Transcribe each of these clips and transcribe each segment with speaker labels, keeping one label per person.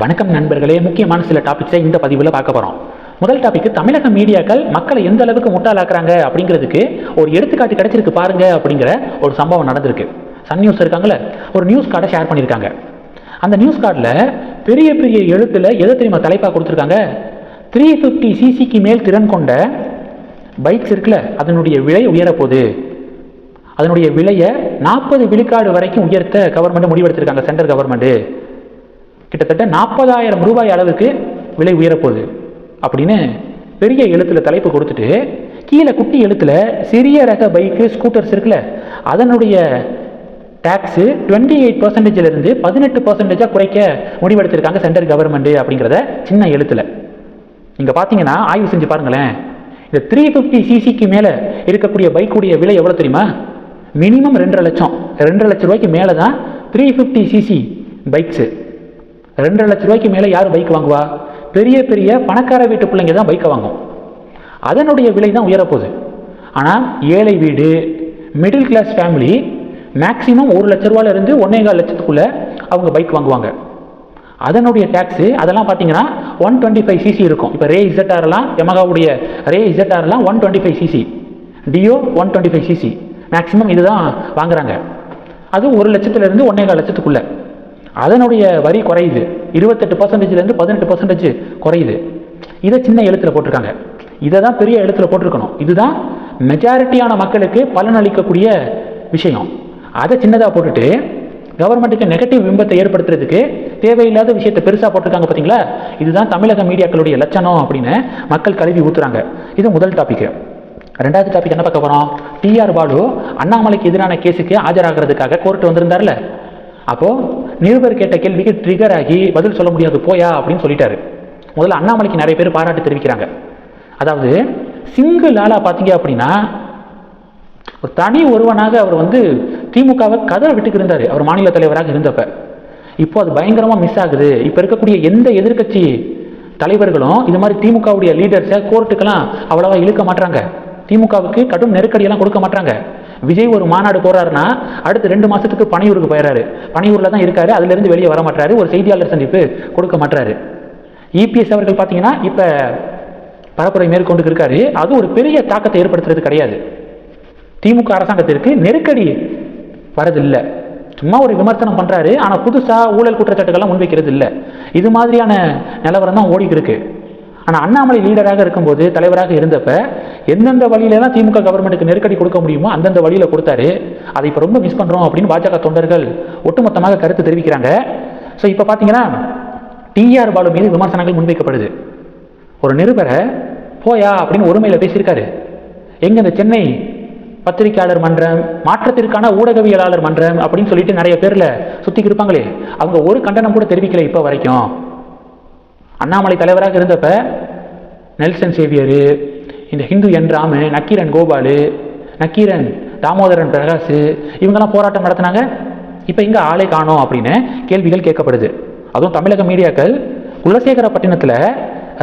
Speaker 1: வணக்கம் நண்பர்களே. முக்கியமான சில டாபிக்ஸை இந்த பதிவில் பார்க்க போகிறோம் முதல் டாபிக் தமிழக மீடியாக்கள் மக்களை எந்த அளவுக்கு முட்டாளாக்குறாங்க அப்படிங்கிறதுக்கு ஒரு எடுத்துக்காட்டு கிடைச்சிருக்கு பாருங்க அப்படிங்கிற ஒரு சம்பவம் நடந்திருக்கு. சன் நியூஸ் இருக்காங்களே ஒரு நியூஸ் கார்டை ஷேர் பண்ணியிருக்காங்க. அந்த நியூஸ் கார்டில் பெரிய பெரிய எழுத்தில் எதை தெரியுமா தலைப்பாக கொடுத்துருக்காங்க? த்ரீ ஃபிஃப்டி சிசிக்கு மேல் திறன் கொண்ட பைக்ஸ் இருக்குல்ல அதனுடைய விலை உயரப்போகுது. அதனுடைய விலையை நாற்பது விழுக்காடு வரைக்கும் உயர்த்த கவர்மெண்ட் முடிவெடுத்திருக்காங்க சென்ட்ரல் கவர்மெண்ட்டு கிட்டத்தட்ட நாற்பதாயிரம் ரூபாய் அளவுக்கு விலை உயரப்போகுது. அப்படின்னு பெரிய எழுத்துல தலைப்பு கொடுத்துட்டு கீழே குட்டி எழுத்துல சிறிய ரக பைக்கு ஸ்கூட்டர்ஸ் இருக்குல்ல அதனுடைய டேக்ஸு டுவெண்ட்டி எயிட் பர்சன்டேஜிலிருந்து பதினெட்டு பர்சன்டேஜாக குறைக்க முடிவெடுத்திருக்காங்க சென்ட்ரல் கவர்மெண்ட் அப்படிங்கிறத சின்ன எழுத்துல. இங்கே பார்த்தீங்கன்னா ஆய்வு செஞ்சு பாருங்களேன். இந்த த்ரீ ஃபிஃப்டி சிசிக்கு மேலே இருக்கக்கூடிய பைக்குடைய விலை எவ்வளோ தெரியுமா? மினிமம் ரெண்டரை லட்சம். ரெண்டரை லட்ச ரூபாய்க்கு மேலே தான் த்ரீ ஃபிஃப்டி சிசி பைக்ஸு ரெண்டரை லட்ச ரூபாய்க்கு மேலே யார் பைக் வாங்குவா? பெரிய பெரிய பணக்கார வீட்டு பிள்ளைங்க தான் பைக்கை வாங்கும். அதனுடைய விலை தான் உயரப்போகுது ஆனால் ஏழை வீடு மிடில் கிளாஸ் ஃபேமிலி மேக்ஸிமம் ஒரு லட்ச ரூபாயில இருந்து ஒன்னே கால் லட்சத்துக்குள்ளே அவங்க பைக் வாங்குவாங்க. அதனுடைய டேக்ஸு அதெல்லாம் பார்த்தீங்கன்னா ஒன் டுவெண்ட்டி ஃபைவ் சிசி இருக்கும். இப்போ ரே இசட்ஆர்லாம் எமகாவுடைய Ray இசட்ஆர்லாம் one twenty five CC Dio one twenty five CC maximum இதுதான் வாங்குறாங்க. அது ஒரு லட்சத்துலேருந்து ஒன்னேகால் கால் அதனுடைய வரி குறையுது. இருபத்தெட்டு பர்சன்டேஜ்லேருந்து பதினெட்டு பர்சன்டேஜ் குறையுது. இதை சின்ன எழுத்தில் போட்டிருக்காங்க. இதை தான் பெரிய எழுத்தில் போட்டிருக்கணும். இதுதான் மெஜாரிட்டியான மக்களுக்கு பலனளிக்கக்கூடிய விஷயம். அதை சின்னதாக போட்டுட்டு கவர்மெண்ட்டுக்கு நெகட்டிவ் பிம்பத்தை ஏற்படுத்துறதுக்கு தேவையில்லாத விஷயத்தை பெருசாக போட்டிருக்காங்க பார்த்தீங்களா இதுதான் தமிழக மீடியாக்களுடைய லட்சணம் அப்படின்னு மக்கள் கழுவி ஊத்துறாங்க. இது முதல் டாபிக் ரெண்டாவது டாபிக் என்ன பார்க்க போகிறோம் டிஆர் பாலு அண்ணாமலைக்கு எதிரான கேஸுக்கு ஆஜராகிறதுக்காக கோர்ட் வந்திருந்தார்ல. அப்போது நிருபர் கேட்ட கேள்விக்கு ட்ரிகர் ஆகி பதில் சொல்ல முடியாது போயா அப்படின்னு சொல்லிட்டாரு. முதல்ல அண்ணாமலைக்கு நிறைய பேர் பாராட்டு தெரிவிக்கிறாங்க. அதாவது சிங்கிள் ஆளாக பார்த்தீங்க அப்படின்னா ஒரு தனி ஒருவனாக அவர் வந்து திமுகவை கதவை விட்டுக்கு இருந்தார். அவர் மாநில தலைவராக இருந்தப்ப. இப்போ அது பயங்கரமாக மிஸ் ஆகுது. இப்போ இருக்கக்கூடிய எந்த எதிர்க்கட்சி தலைவர்களும் இது மாதிரி திமுகவுடைய லீடர்ஸை கோர்ட்டுக்கெல்லாம் அவ்வளவா இழுக்க மாட்டாங்க திமுகவுக்கு கடும் நெருக்கடியெல்லாம் கொடுக்க மாட்டாங்க விஜய் ஒரு மாநாடு போறாருன்னா அடுத்து ரெண்டு மாசத்துக்கு பனையூருக்கு போயிறாரு. பனையூர்ல தான் இருக்காரு அதுல இருந்து வெளியே வர மாட்டாரு ஒரு செய்தியாளர் சந்திப்பு கொடுக்க மாட்டாரு இபிஎஸ் அவர்கள் பார்த்தீங்கன்னா இப்போ பரப்புரை மேற்கொண்டு இருக்காரு. அது ஒரு பெரிய தாக்கத்தை ஏற்படுத்துறது கிடையாது. திமுக அரசாங்கத்திற்கு நெருக்கடி வரதில்லை. சும்மா ஒரு விமர்சனம் பண்றாரு ஆனா புதுசா ஊழல் குற்றச்சாட்டுகள்லாம் முன்வைக்கிறது இல்லை இது மாதிரியான நிலவரம் தான் ஓடிக்கிருக்கு. ஆனால் அண்ணாமலை லீடராக இருக்கும்போது தலைவராக இருந்தப்ப எந்தெந்த வழியிலலாம் திமுக கவர்மெண்ட்டுக்கு நெருக்கடி கொடுக்க முடியுமோ அந்தந்த வழியில் கொடுத்தாரு. அதை இப்போ ரொம்ப மிஸ் பண்ணுறோம் அப்படின்னு பாஜக தொண்டர்கள் ஒட்டுமொத்தமாக கருத்து தெரிவிக்கிறாங்க. ஸோ இப்போ பார்த்தீங்கன்னா டிஆர் பாலு மீது விமர்சனங்கள் முன்வைக்கப்படுது. ஒரு நிருபரை போயா அப்படின்னு ஒருமையில் பேசியிருக்காரு. எங்கே இந்த சென்னை பத்திரிகையாளர் மன்றம் மாற்றத்திற்கான ஊடகவியலாளர் மன்றம் அப்படின்னு சொல்லிட்டு நிறைய பேரில் சுத்திக்கு இருப்பாங்களே. அவங்க ஒரு கண்டனம் கூட தெரிவிக்கல இப்போ வரைக்கும். அண்ணாமலை தலைவராக இருந்தப்ப நெல்சன் சேவியரு இந்த ஹிந்து என் ராமு நக்கீரன் கோபாலு நக்கீரன் தாமோதரன் பிரகாஷ் இவங்கெல்லாம் போராட்டம் நடத்தினாங்க. இப்போ இங்கே ஆளே காணோம் அப்படின்னு கேள்விகள் கேட்கப்படுது. அதுவும் தமிழக மீடியாக்கள் குலசேகரப்பட்டினத்தில்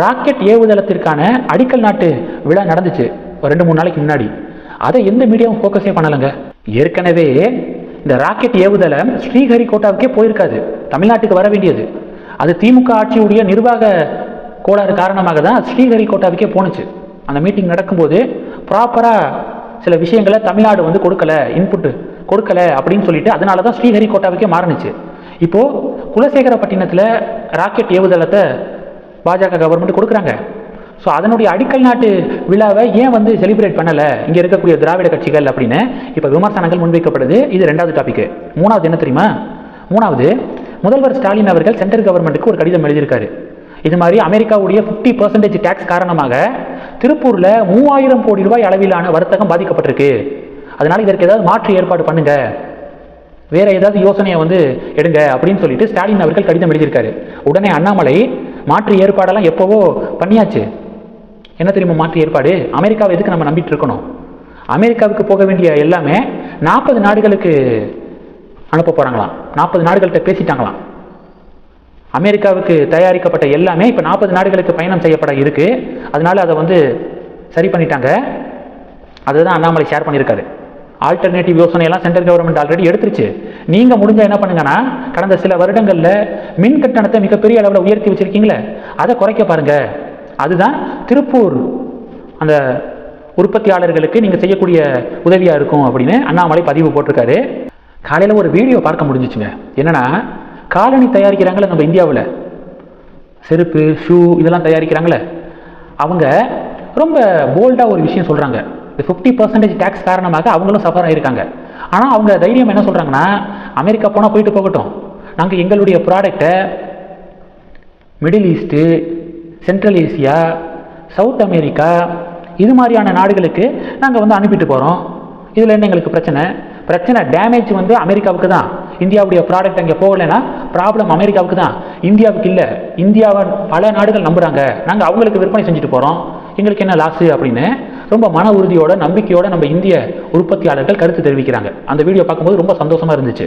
Speaker 1: ராக்கெட் ஏவுதளத்திற்கான அடிக்கல் நாட்டு விழா நடந்துச்சு ஒரு ரெண்டு மூணு நாளைக்கு முன்னாடி. அதை எந்த மீடியாவும் ஃபோக்கஸே பண்ணலைங்க. ஏற்கனவே இந்த ராக்கெட் ஏவுதளம் ஸ்ரீஹரிகோட்டாவுக்கே போயிருக்காது. தமிழ்நாட்டுக்கு வர வேண்டியது. அது திமுக ஆட்சியுடைய நிர்வாக கோளாறு காரணமாக தான் ஸ்ரீஹரிகோட்டாவுக்கே போணுச்சு. அந்த மீட்டிங் நடக்கும்போது ப்ராப்பராக சில விஷயங்களை தமிழ்நாடு வந்து கொடுக்கல இன்புட்டு கொடுக்கல அப்படின்னு சொல்லிட்டு அதனால தான் ஸ்ரீஹரிகோட்டாவுக்கே மாறுனுச்சு. இப்போது குலசேகரப்பட்டினத்தில் ராக்கெட் ஏவுதளத்தை பாஜக கவர்மெண்ட் கொடுக்குறாங்க. ஸோ அதனுடைய அடிக்கல் நாட்டு விழாவை ஏன் வந்து செலிப்ரேட் பண்ணலை? இங்கே இருக்கக்கூடிய திராவிட கட்சிகள் அப்படின்னு இப்போ விமர்சனங்கள் முன்வைக்கப்படுது. இது ரெண்டாவது டாபிக் மூணாவது என்ன தெரியுமா? மூணாவது முதல்வர் ஸ்டாலின் அவர்கள் சென்ட்ரல் கவர்மெண்ட்டுக்கு ஒரு கடிதம் எழுதியிருக்காரு. இது மாதிரி அமெரிக்காவுடைய ஃபிஃப்டி பர்சன்டேஜ் டேக்ஸ் காரணமாக திருப்பூரில் மூவாயிரம் கோடி ரூபாய் அளவிலான வர்த்தகம் பாதிக்கப்பட்டிருக்கு. அதனால் இதற்கு ஏதாவது மாற்று ஏற்பாடு பண்ணுங்க. வேற ஏதாவது யோசனையை வந்து எடுங்க அப்படின்னு சொல்லிட்டு ஸ்டாலின் அவர்கள் கடிதம் எழுதியிருக்காரு. உடனே அண்ணாமலை மாற்று ஏற்பாடெல்லாம் எப்போவோ பண்ணியாச்சு. என்ன தெரியுமா மாற்று ஏற்பாடு? அமெரிக்காவை எதுக்கு நம்ம நம்பிட்டு இருக்கணும்? அமெரிக்காவுக்கு போக வேண்டிய எல்லாமே நாற்பது நாடுகளுக்கு அனுப்ப போகிறாங்களாம் நாற்பது நாடுகள்கிட்ட பேசிட்டாங்களாம் அமெரிக்காவுக்கு தயாரிக்கப்பட்ட எல்லாமே இப்போ நாற்பது நாடுகளுக்கு பயணம் செய்யப்பட இருக்கு. அதனால் அதை வந்து சரி பண்ணிட்டாங்க. அதுதான் அண்ணாமலை ஷேர் பண்ணியிருக்காரு. ஆல்டர்னேட்டிவ் யோசனையெல்லாம் சென்ட்ரல் கவர்மெண்ட் ஆல்ரெடி எடுத்துருச்சு. நீங்கள் முடிஞ்சால் என்ன பண்ணுங்கன்னா கடந்த சில வருடங்களில் மின் கட்டணத்தை மிகப்பெரிய அளவில் உயர்த்தி வச்சுருக்கீங்களே அதை குறைக்க பாருங்க. அதுதான் திருப்பூர் அந்த உற்பத்தியாளர்களுக்கு நீங்கள் செய்யக்கூடிய உதவியாக இருக்கும் அப்படின்னு அண்ணாமலை பதிவு போட்டிருக்காரு. காலையில் ஒரு வீடியோ பார்க்க முடிஞ்சிச்சுங்க. என்னன்னா காலணி தயாரிக்கிறாங்களே நம்ம இந்தியாவில். செருப்பு ஷூ இதெல்லாம் தயாரிக்கிறாங்களே அவங்க ரொம்ப போல்டாக ஒரு விஷயம் சொல்கிறாங்க இந்த ஃபிஃப்டி பர்சன்டேஜ் டேக்ஸ் காரணமாக அவங்களும் சஃபர் ஆகியிருக்காங்க ஆனால் அவங்க தைரியம் என்ன சொல்கிறாங்கன்னா அமெரிக்கா போனால் போயிட்டு போகட்டும். நாங்கள் எங்களுடைய ப்ராடக்டை middle east central Asia south America இது மாதிரியான நாடுகளுக்கு நாங்கள் வந்து அனுப்பிட்டு போகிறோம் இதில் என்ன எங்களுக்கு பிரச்சனை. பிரச்சனை டேமேஜ் வந்து அமெரிக்காவுக்கு தான் இந்தியாவுடைய ப்ராடக்ட் அங்கே போகலைன்னா ப்ராப்ளம் அமெரிக்காவுக்கு தான் இந்தியாவுக்கு இல்லை. இந்தியாவை பல நாடுகள் நம்புகிறாங்க நாங்கள் அவங்களுக்கு விற்பனை செஞ்சுட்டு போகிறோம் எங்களுக்கு என்ன லாஸு அப்படின்னு ரொம்ப மன உறுதியோட நம்பிக்கையோட நம்ம இந்திய உற்பத்தியாளர்கள் கருத்து தெரிவிக்கிறாங்க. அந்த வீடியோ பார்க்கும்போது ரொம்ப சந்தோஷமாக இருந்துச்சு.